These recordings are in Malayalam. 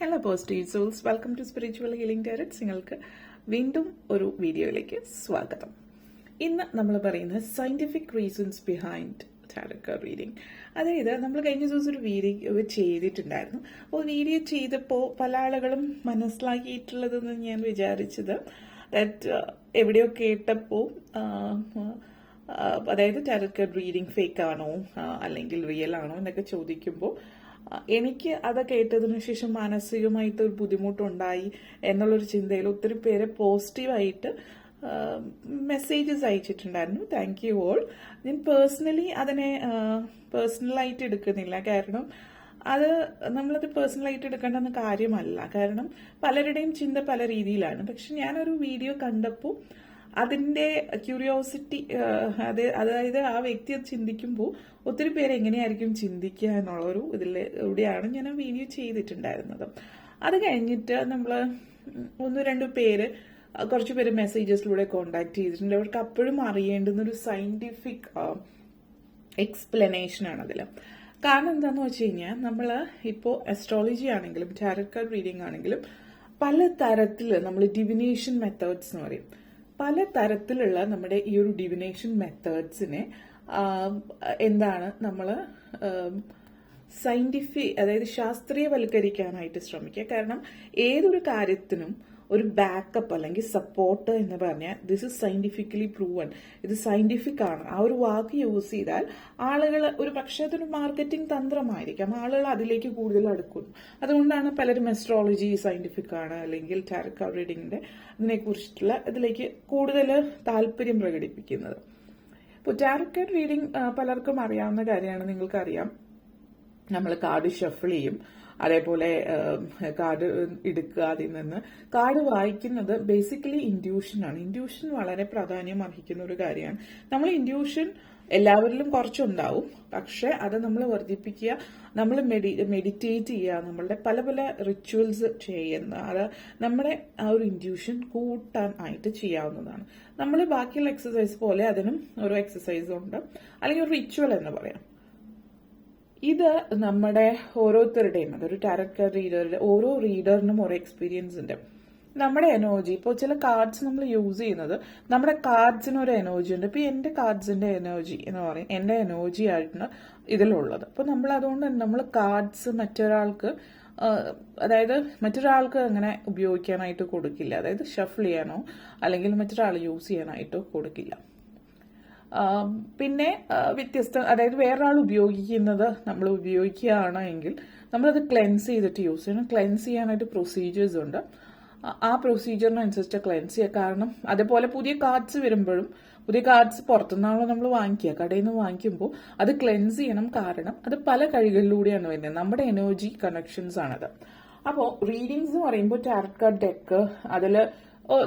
Hello positive souls welcome to spiritual healing directs നിങ്ങൾക്ക് വീണ്ടും ഒരു വീഡിയോയിലേക്ക് സ്വാഗതം. ഇന്ന് നമ്മൾ പറയുന്നത് scientific reasons behind tarot reading അതായത് നമ്മൾ കഴിഞ്ഞ ദിവസം ഒരു വീഡിയോ ചെയ്തിട്ടുണ്ടായിരുന്നു. അപ്പോൾ വീഡിയോ ചെയ്തപ്പോൾ പല ആളുകളും മനസ്സിലാക്കിയിട്ടുള്ളതെന്ന് ഞാൻ വിചാരിച്ചത് ദാറ്റ് എവിടെയോ കേട്ടപ്പോൾ അതായത് ടാരക്ക റീഡിംഗ് ഫേക്ക് ആണോ അല്ലെങ്കിൽ റിയൽ ആണോ എന്നൊക്കെ ചോദിക്കുമ്പോൾ എനിക്ക് അത് കേട്ടതിനു ശേഷം മാനസികമായിട്ട് ഒരു ബുദ്ധിമുട്ടുണ്ടായി എന്നുള്ളൊരു ചിന്തയിൽ ഒത്തിരി പേരെ പോസിറ്റീവായിട്ട് മെസ്സേജസ് അയച്ചിട്ടുണ്ടായിരുന്നു. താങ്ക് യു ഓൾ ഞാൻ പേഴ്സണലി അതിനെ പേഴ്സണലായിട്ട് എടുക്കുന്നില്ല. കാരണം അത് നമ്മളത് പേഴ്സണലായിട്ട് എടുക്കേണ്ടെന്ന കാര്യമല്ല. കാരണം പലരുടെയും ചിന്ത പല രീതിയിലാണ്. പക്ഷെ ഞാനൊരു വീഡിയോ കണ്ടപ്പോൾ അതിന്റെ ക്യൂരിയോസിറ്റി അത് അതായത് ആ വ്യക്തി അത് ചിന്തിക്കുമ്പോൾ ഒത്തിരി പേര് എങ്ങനെയായിരിക്കും ചിന്തിക്കുക എന്നുള്ളൊരു ഇതിലൂടെയാണ് ഞാൻ ആ വീഡിയോ ചെയ്തിട്ടുണ്ടായിരുന്നത്. അത് കഴിഞ്ഞിട്ട് നമ്മൾ ഒന്ന് രണ്ട് പേര് കുറച്ച് പേര് മെസ്സേജസിലൂടെ കോണ്ടാക്ട് ചെയ്തിട്ടുണ്ട്. അവർക്ക് അപ്പോഴും അറിയേണ്ടുന്ന ഒരു സയന്റിഫിക് എക്സ്പ്ലനേഷൻ ആണ് അതിൽ കാരണം എന്താന്ന് വെച്ച് കഴിഞ്ഞാൽ നമ്മൾ ഇപ്പോൾ അസ്ട്രോളജി ആണെങ്കിലും ടാരറ്റ് കാർഡ് റീഡിംഗ് ആണെങ്കിലും പല തരത്തിൽ നമ്മൾ ഡിവിനേഷൻ മെത്തേഡ്സ് എന്ന് പറയും. പല തരത്തിലുള്ള നമ്മുടെ ഈ ഒരു ഡിവിനേഷൻ മെത്തേഡ്സിനെ എന്താണ് നമ്മൾ സയന്റിഫിക് അതായത് ശാസ്ത്രീയവൽക്കരിക്കാനായിട്ട് ശ്രമിക്കുക. കാരണം ഏതൊരു കാര്യത്തിനും ഒരു ബാക്കപ്പ് അല്ലെങ്കിൽ സപ്പോർട്ട് എന്ന് പറഞ്ഞാൽ ദിസ് ഇസ് സയന്റിഫിക്കലി പ്രൂവൺ ഇത് സയന്റിഫിക് ആണ്. ആ ഒരു വാക്ക് യൂസ് ചെയ്താൽ ആളുകൾ ഒരു പക്ഷേ അതൊരു മാർക്കറ്റിംഗ് തന്ത്രമായിരിക്കാം. ആളുകൾ അതിലേക്ക് കൂടുതൽ അടുക്കുന്നു. അതുകൊണ്ടാണ് പലരും അസ്ട്രോളജി സയന്റിഫിക് ആണ് അല്ലെങ്കിൽ ടാരക്ക റീഡിങ്ങിന്റെ ഇതിനെക്കുറിച്ചിട്ടുള്ള ഇതിലേക്ക് കൂടുതൽ താല്പര്യം പ്രകടിപ്പിക്കുന്നത്. ഇപ്പോൾ ടാരക്ക റീഡിംഗ് പലർക്കും അറിയാവുന്ന കാര്യമാണ്. നിങ്ങൾക്കറിയാം. നമ്മൾ കാർഡ് ഷഫിൾ ചെയ്യും. അതേപോലെ കാർഡ് എടുക്കുക അതിൽ നിന്ന്. കാർഡ് വായിക്കുന്നത് ബേസിക്കലി ഇൻഡ്യൂഷനാണ് ഇൻഡ്യൂഷൻ വളരെ പ്രാധാന്യം അർഹിക്കുന്ന ഒരു കാര്യമാണ്. നമ്മൾ ഇൻഡ്യൂഷൻ എല്ലാവരിലും കുറച്ചുണ്ടാവും. പക്ഷെ അത് നമ്മൾ വർദ്ധിപ്പിക്കുക നമ്മൾ മെഡി മെഡിറ്റേറ്റ് ചെയ്യുക നമ്മളുടെ പല പല റിച്വൽസ് ചെയ്യുന്ന അത് നമ്മുടെ ആ ഒരു ഇൻഡ്യൂഷൻ കൂട്ടാൻ ആയിട്ട് ചെയ്യാവുന്നതാണ്. നമ്മൾ ബാക്കിയുള്ള എക്സസൈസ് പോലെ അതിനും ഒരു എക്സസൈസ് ഉണ്ട്. അല്ലെങ്കിൽ ഒരു റിച്വൽ എന്ന് പറയാം. ഇത് നമ്മുടെ ഓരോരുത്തരുടെയും അതൊരു ടാരറ്റ് റീഡറുടെ ഓരോ റീഡറിനും ഓരോ എക്സ്പീരിയൻസ് ഉണ്ട്. നമ്മുടെ എനർജി ഇപ്പോൾ ചില കാർഡ്സ് നമ്മൾ യൂസ് ചെയ്യുന്നത് നമ്മുടെ കാർഡ്സിന് ഒരു എനർജി ഉണ്ട്. ഇപ്പോൾ എന്റെ കാർഡ്സിന്റെ എനർജി എന്ന് പറയും എന്റെ എനർജി ആയിട്ടാണ് ഇതിലുള്ളത്. അപ്പോൾ നമ്മൾ അതുകൊണ്ട് തന്നെ നമ്മൾ കാർഡ്സ് മറ്റൊരാൾക്ക് അതായത് മറ്റൊരാൾക്ക് അങ്ങനെ ഉപയോഗിക്കാനായിട്ട് കൊടുക്കില്ല. അതായത് ഷഫിൾ ചെയ്യാനോ അല്ലെങ്കിൽ മറ്റൊരാൾ യൂസ് ചെയ്യാനായിട്ടോ കൊടുക്കില്ല. പിന്നെ വ്യത്യസ്ത അതായത് വേറൊരാൾ ഉപയോഗിക്കുന്നത് നമ്മൾ ഉപയോഗിക്കുകയാണ് എങ്കിൽ നമ്മളത് ക്ലെൻസ് ചെയ്തിട്ട് യൂസ് ചെയ്യണം. ക്ലെൻസ് ചെയ്യാനായിട്ട് പ്രൊസീജിയേഴ്സ് ഉണ്ട്. ആ- പ്രൊസീജിയറിനനുസരിച്ച് ക്ലെൻസ് ചെയ്യുക കാരണം അതേപോലെ പുതിയ കാർഡ്സ് വരുമ്പോഴും പുതിയ കാർഡ്സ് പുറത്തുനിന്നാണല്ലോ നമ്മൾ വാങ്ങിക്കുക. കടയിൽ നിന്ന് വാങ്ങിക്കുമ്പോൾ അത് ക്ലെൻസ് ചെയ്യണം. കാരണം അത് പല കഴികളിലൂടെയാണ് വരുന്നത്. നമ്മുടെ എനർജി കണക്ഷൻസ് ആണത്. അപ്പോൾ റീഡിങ്സ് എന്ന് പറയുമ്പോൾ ടാരറ്റ് കാർഡ് ഡെക്ക് അതിൽ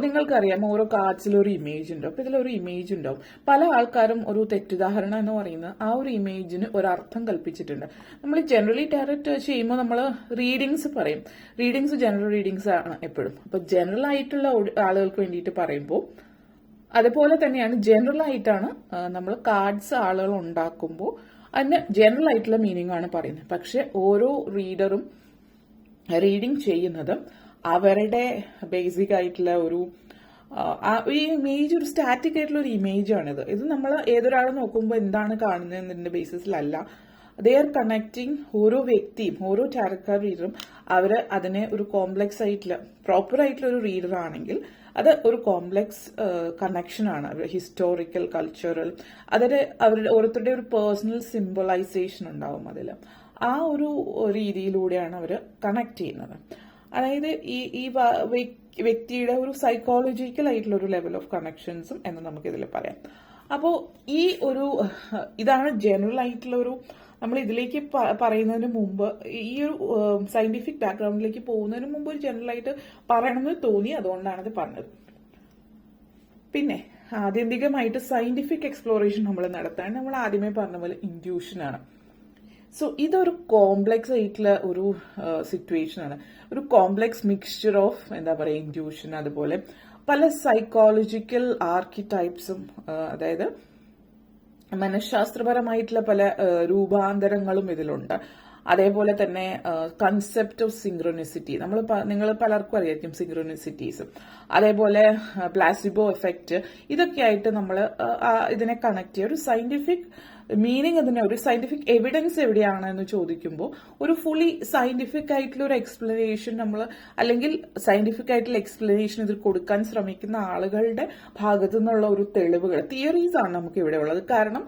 നിങ്ങൾക്കറിയാം ഓരോ കാർഡ്സിലൊരു ഇമേജ് ഉണ്ടാവും അപ്പൊ ഇതിലൊരു ഇമേജ് ഉണ്ടാവും. പല ആൾക്കാരും ഒരു തെറ്റിദ്ധാരണ എന്ന് പറയുന്നത് ആ ഒരു ഇമേജിന് ഒരർത്ഥം കൽപ്പിച്ചിട്ടുണ്ട്. നമ്മൾ ജനറലി ടാരറ്റ് ചെയ്യുമ്പോൾ നമ്മൾ റീഡിങ്സ് പറയും. റീഡിങ്സ് ജനറൽ റീഡിങ്സ് ആണ് എപ്പോഴും. അപ്പൊ ജനറൽ ആയിട്ടുള്ള ആളുകൾക്ക് വേണ്ടിയിട്ട് പറയുമ്പോൾ അതുപോലെ തന്നെയാണ് ജനറൽ ആയിട്ടാണ് നമ്മൾ കാർഡ്സ് ആളുകൾ ഉണ്ടാക്കുമ്പോൾ അതിന് ജനറൽ ആയിട്ടുള്ള മീനിങ് ആണ് പറയുന്നത്. പക്ഷെ ഓരോ റീഡറും റീഡിങ് ചെയ്യുന്നത് അവരുടെ ബേസിക് ആയിട്ടുള്ള ഒരു ഈ ഇമേജ് ഒരു സ്റ്റാറ്റിക് ആയിട്ടുള്ള ഒരു ഇമേജ് ആണിത്. ഇത് നമ്മൾ ഏതൊരാൾ നോക്കുമ്പോൾ എന്താണ് കാണുന്നത് എന്നതിന്റെ ബേസിസിലല്ല ദേ ആർ കണക്ടിങ് ഓരോ വ്യക്തിയും ഓരോ ടാരക്കാർ റീഡറും അവർ അതിനെ ഒരു കോംപ്ലക്സ് ആയിട്ടുള്ള പ്രോപ്പർ ആയിട്ടുള്ള ഒരു റീഡർ ആണെങ്കിൽ അത് ഒരു കോംപ്ലക്സ് കണക്ഷൻ ആണ്. ഹിസ്റ്റോറിക്കൽ കൾച്ചറൽ അതിൽ അവരുടെ ഓരോരുത്തരുടെ ഒരു പേഴ്സണൽ സിംബലൈസേഷൻ ഉണ്ടാവും അതിൽ ആ ഒരു രീതിയിലൂടെയാണ് അവർ കണക്ട് ചെയ്യുന്നത്. അതായത് ഈ ഈ വ്യക്തിയുടെ ഒരു സൈക്കോളജിക്കൽ ആയിട്ടുള്ള ഒരു ലെവൽ ഓഫ് കണക്ഷൻസും എന്ന് നമുക്ക് നമുക്കിതിൽ പറയാം. അപ്പോൾ ഈ ഒരു ഇതാണ് ജനറൽ ആയിട്ടുള്ള ഒരു നമ്മൾ ഇതിലേക്ക് പറയുന്നതിന് മുമ്പ് ഈ ഒരു സയന്റിഫിക് ബാക്ക്ഗ്രൗണ്ടിലേക്ക് പോകുന്നതിന് മുമ്പ് ഒരു ജനറൽ ആയിട്ട് പറയണമെന്ന് തോന്നി അതുകൊണ്ടാണ് ഇത് പറഞ്ഞത്. പിന്നെ ആത്യന്തികമായിട്ട് സയന്റിഫിക് എക്സ്പ്ലോറേഷൻ നമ്മൾ നടത്താൻ നമ്മൾ ആദ്യമേ പറഞ്ഞ പോലെ ഇൻഡ്യൂഷൻ ആണ്. സോ ഇതൊരു കോംപ്ലെക്സ് ആയിട്ടുള്ള ഒരു സിറ്റുവേഷൻ ആണ്. ഒരു കോംപ്ലെക്സ് മിക്സ്ചർ ഓഫ് എന്താ പറയുക ഇൻഡ്യൂഷൻ അതുപോലെ പല സൈക്കോളജിക്കൽ ആർക്കിടൈപ്സും അതായത് മനഃശാസ്ത്രപരമായിട്ടുള്ള പല രൂപാന്തരങ്ങളും ഇതിലുണ്ട്. അതേപോലെ തന്നെ കൺസെപ്റ്റ് ഓഫ് സിംഗ്രോണിസിറ്റി നമ്മൾ നിങ്ങൾ പലർക്കും അറിയായിരിക്കും സിംഗ്രോണിസിറ്റീസ് അതേപോലെ പ്ലാസിബോ എഫക്റ്റ് ഇതൊക്കെ ആയിട്ട് നമ്മൾ ഇതിനെ കണക്ട് ചെയ്യുക. ഒരു സയന്റിഫിക് മീനിങ് അതിന് ഒരു സയന്റിഫിക് എവിഡൻസ് എവിടെയാണ് എന്ന് ചോദിക്കുമ്പോൾ ഒരു ഫുള്ളി സയന്റിഫിക് ആയിട്ടുള്ള ഒരു എക്സ്പ്ലനേഷൻ നമ്മൾ അല്ലെങ്കിൽ സയന്റിഫിക് ആയിട്ടുള്ള എക്സ്പ്ലനേഷൻ ഇതിൽ കൊടുക്കാൻ ശ്രമിക്കുന്ന ആളുകളുടെ ഭാഗത്തു നിന്നുള്ള ഒരു തെളിവുകൾ തിയറീസ് ആണ് നമുക്ക് ഇവിടെ ഉള്ളത്. കാരണം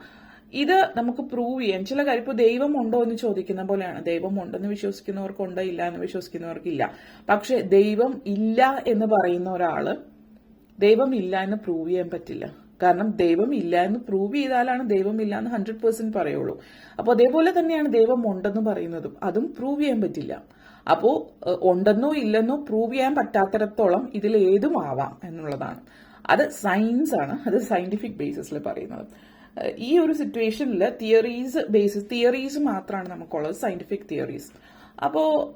ഇത് നമുക്ക് പ്രൂവ് ചെയ്യാൻ ചില കാര്യം ഇപ്പോൾ ദൈവം ഉണ്ടോ എന്ന് ചോദിക്കുന്ന പോലെയാണ്. ദൈവം ഉണ്ടെന്ന് ഇല്ല എന്ന് വിശ്വസിക്കുന്നവർക്കില്ല. പക്ഷെ ദൈവം ഇല്ല എന്ന് പറയുന്ന ഒരാൾ ദൈവം ഇല്ല എന്ന് പ്രൂവ് ചെയ്യാൻ പറ്റില്ല. കാരണം ദൈവം ഇല്ല എന്ന് പ്രൂവ് ചെയ്താലാണ് ദൈവം ഇല്ല എന്ന് ഹൺഡ്രഡ് പേഴ്സെന്റ് പറയുള്ളൂ. അപ്പോൾ അതേപോലെ തന്നെയാണ് ദൈവം ഉണ്ടെന്ന് പറയുന്നതും. അതും പ്രൂവ് ചെയ്യാൻ പറ്റില്ല. അപ്പോൾ ഉണ്ടെന്നോ ഇല്ലെന്നോ പ്രൂവ് ചെയ്യാൻ പറ്റാത്തിടത്തോളം ഇതിൽ ഏതും ആവാം എന്നുള്ളതാണ്. അത് സയൻസ് ആണ്. അത് സയന്റിഫിക് ബേസിസിൽ പറയുന്നത്. ഈ ഒരു സിറ്റുവേഷനിൽ തിയറീസ് ബേസിസ് തിയറീസ് മാത്രമാണ് നമുക്കുള്ളത് സയന്റിഫിക് തിയറീസ് അപ്പോ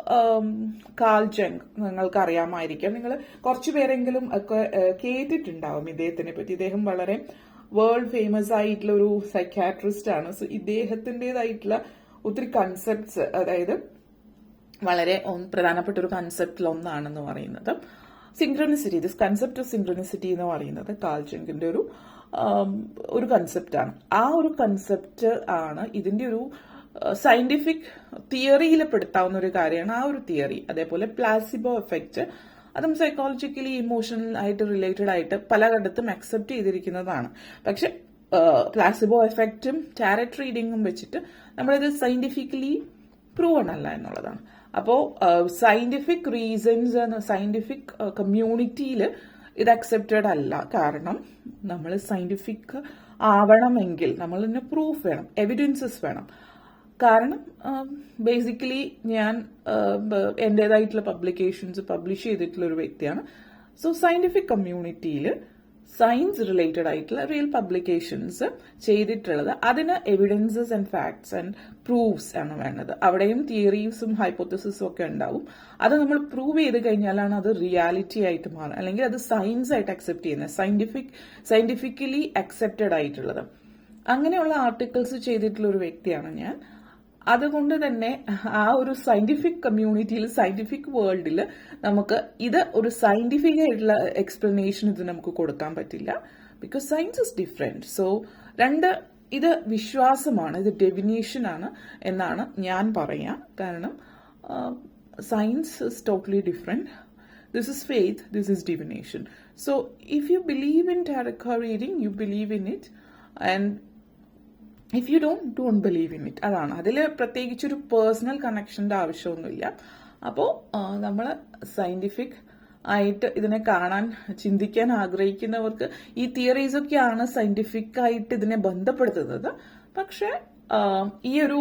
കാൽ ജംഗ് നിങ്ങൾക്ക് അറിയാമായിരിക്കാം നിങ്ങൾ കുറച്ചു പേരെങ്കിലും ഒക്കെ കേട്ടിട്ടുണ്ടാവും ഇദ്ദേഹത്തിനെ പറ്റി. ഇദ്ദേഹം വളരെ വേൾഡ് ഫേമസ് ആയിട്ടുള്ള ഒരു സൈക്കാട്രിസ്റ്റ് ആണ്. സോ ഇദ്ദേഹത്തിന്റെതായിട്ടുള്ള ഒത്തിരി കൺസെപ്റ്റ്സ് അതായത് വളരെ പ്രധാനപ്പെട്ട ഒരു കൺസെപ്റ്റിൽ ഒന്നാണെന്ന് പറയുന്നത്. Synchronicity this concept of synchronicity എന്ന് പറയുന്നത് കാൽജങ്കിന്റെ ഒരു ഒരു ഒരു കൺസെപ്റ്റാണ് ആ ഒരു കൺസെപ്റ്റ് ആണ് ഇതിന്റെ ഒരു സയന്റിഫിക് തിയറിയിൽ പെടുത്താവുന്ന ഒരു കാര്യമാണ് ആ ഒരു തിയറി അതേപോലെ പ്ലാസിബോ എഫക്റ്റ് അതും സൈക്കോളജിക്കലി ഇമോഷണൽ ആയിട്ട് റിലേറ്റഡ് ആയിട്ട് പലയിടത്തും അക്സെപ്റ്റ് ചെയ്തിരിക്കുന്നതാണ്. പക്ഷെ പ്ലാസിബോ എഫക്റ്റും ടാരറ്റ് റീഡിങ്ങും വെച്ചിട്ട് നമ്മളിത് സയന്റിഫിക്കലി പ്രൂവൺ അല്ല എന്നുള്ളതാണ്. അപ്പോൾ സയന്റിഫിക് റീസൺസ് സയന്റിഫിക് കമ്മ്യൂണിറ്റിയിൽ ഇത് അക്സെപ്റ്റഡ് അല്ല. കാരണം നമ്മൾ സയന്റിഫിക് ആവണമെങ്കിൽ നമ്മൾ പ്രൂഫ് വേണം എവിഡൻസസ് വേണം. കാരണം ബേസിക്കലി ഞാൻ എന്റെതായിട്ടുള്ള പബ്ലിക്കേഷൻസ് പബ്ലിഷ് ചെയ്തിട്ടുള്ള ഒരു വ്യക്തിയാണ്. സോ സയന്റിഫിക് കമ്മ്യൂണിറ്റിയിൽ സയൻസ് റിലേറ്റഡ് ആയിട്ടുള്ള റിയൽ പബ്ലിക്കേഷൻസ് ചെയ്തിട്ടുള്ളത്. അതിന് evidences and facts and proofs ആണ് വേണ്ടത്. അവിടെയും തിയറീസും ഹൈപ്പോത്തസിസും ഒക്കെ ഉണ്ടാവും. അത് നമ്മൾ പ്രൂവ് ചെയ്ത് കഴിഞ്ഞാലാണ് അത് റിയാലിറ്റി ആയിട്ട് മാറുക. അല്ലെങ്കിൽ അത് സയൻസ് ആയിട്ട് അക്സെപ്റ്റ് ചെയ്യുന്നത്. സയന്റിഫിക് സയന്റിഫിക്കലി അക്സെപ്റ്റഡ് ആയിട്ടുള്ളത്. അങ്ങനെയുള്ള ആർട്ടിക്കിൾസ് ചെയ്തിട്ടുള്ള ഒരു വ്യക്തിയാണ് ഞാൻ. അതുകൊണ്ട് തന്നെ ആ ഒരു സയന്റിഫിക് കമ്മ്യൂണിറ്റിയിൽ സയന്റിഫിക് വേൾഡിൽ നമുക്ക് ഇത് ഒരു സയന്റിഫിക് ആയിട്ടുള്ള എക്സ്പ്ലനേഷൻ ഇത് നമുക്ക് കൊടുക്കാൻ പറ്റില്ല. Because science is different so രണ്ട് ഇത് വിശ്വാസമാണ് ഇത് ഡെഫിനേഷൻ ആണ് എന്നാണ് ഞാൻ പറയാം. കാരണം science is totally different this is faith this is divination. So if you believe in tarot reading you believe in it. And if you don't don't believe in it അതാണ്. അതിൽ പ്രത്യേകിച്ച് ഒരു പേഴ്സണൽ കണക്ഷന്റെ ആവശ്യമൊന്നുമില്ല. അപ്പോൾ നമ്മൾ സയന്റിഫിക് ആയിട്ട് ഇതിനെ കാണാൻ ചിന്തിക്കാൻ ആഗ്രഹിക്കുന്നവർക്ക് ഈ തിയറീസൊക്കെയാണ് സയന്റിഫിക്കായിട്ട് ഇതിനെ ബന്ധപ്പെടുത്തുന്നത്. പക്ഷെ ഈ ഒരു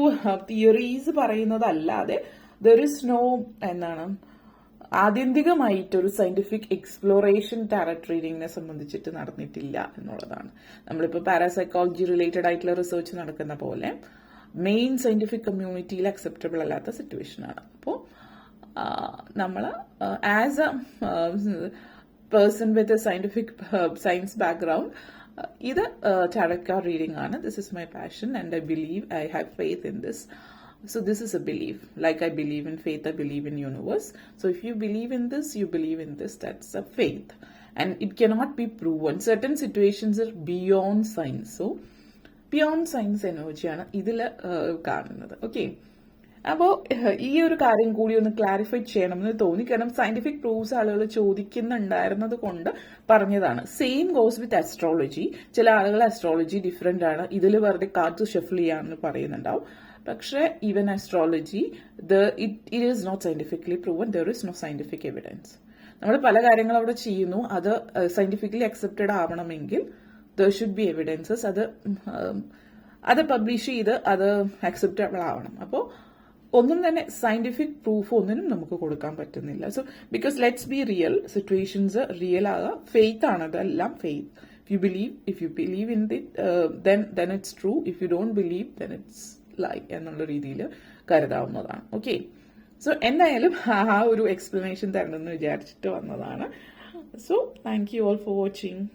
തിയറീസ് പറയുന്നതല്ലാതെ ദർ ഇസ് നോ എന്താണ് ആത്യന്തികമായിട്ട് ഒരു സയന്റിഫിക് എക്സ്പ്ലോറേഷൻ ടാരറ്റ് സംബന്ധിച്ചിട്ട് നടന്നിട്ടില്ല എന്നുള്ളതാണ്. നമ്മളിപ്പോൾ പാരാസൈക്കോളജി റിലേറ്റഡ് ആയിട്ടുള്ള റിസർച്ച് നടക്കുന്ന പോലെ മെയിൻ സയന്റിഫിക് കമ്മ്യൂണിറ്റിയിൽ അക്സെപ്റ്റബിൾ അല്ലാത്ത സിറ്റുവേഷനാണ് അപ്പോൾ നമ്മൾ as a person with a scientific science background ഇത് കാർഡ് റീഡിംഗ് ആണ്. This is my passion and I believe I have faith in this so this is a belief like i believe in faith i believe in universe so if you believe in this you believe in this that's a faith and it cannot be proven certain situations are beyond science so beyond science എനർജിയാണ് ഇതിൽ കാണുന്നത് ഓക്കെ അപ്പോൾ ഈ ഒരു കാര്യം കൂടി ഒന്ന് ക്ലാരിഫൈ ചെയ്യണമെന്ന് തോന്നി കാരണം സയന്റിഫിക് പ്രൂഫ്സ് ആളുകൾ ചോദിക്കുന്നുണ്ടായിരുന്നത് കൊണ്ട് പറഞ്ഞതാണ് സെയിം ഗോസ് വിത്ത് അസ്ട്രോളജി ചില ആളുകൾ അസ്ട്രോളജി ഡിഫറെന്റ് ആണ് ഇതിൽ വെറുതെ കാർഡ് ഷഫിൾ ചെയ്യാമെന്ന് പറയുന്നുണ്ടാവും പക്ഷേ even astrology the it it is not scientifically proven there is no scientific evidence നമ്മൾ പല കാര്യങ്ങൾ അവിടെ ചെയ്യുന്നു. അത് സയന്റിഫിക്കലി അക്സെപ്റ്റഡ് ആവണമെങ്കിൽ ദർ ഷുഡ് ബി എവിഡൻസസ് അത് അത് പബ്ലിഷ് ചെയ്ത് അത് അക്സെപ്റ്റബിൾ ആവണം. അപ്പോൾ ഒന്നും തന്നെ സയന്റിഫിക് പ്രൂഫ് ഒന്നിനും നമുക്ക് കൊടുക്കാൻ പറ്റുന്നില്ല. So because let's be real situations real ആകുക ഫെയ്ത്ത് ആണ് അതെല്ലാം faith if you believe if you believe in the then then it's true if you don't believe then it's lie എന്നുള്ള രീതിയിൽ കരുതാവുന്നതാണ്. ഓക്കെ സോ എന്തായാലും ആ ഒരു എക്സ്പ്ലനേഷൻ തരണമെന്ന് വിചാരിച്ചിട്ട് വന്നതാണ്. So thank you all for watching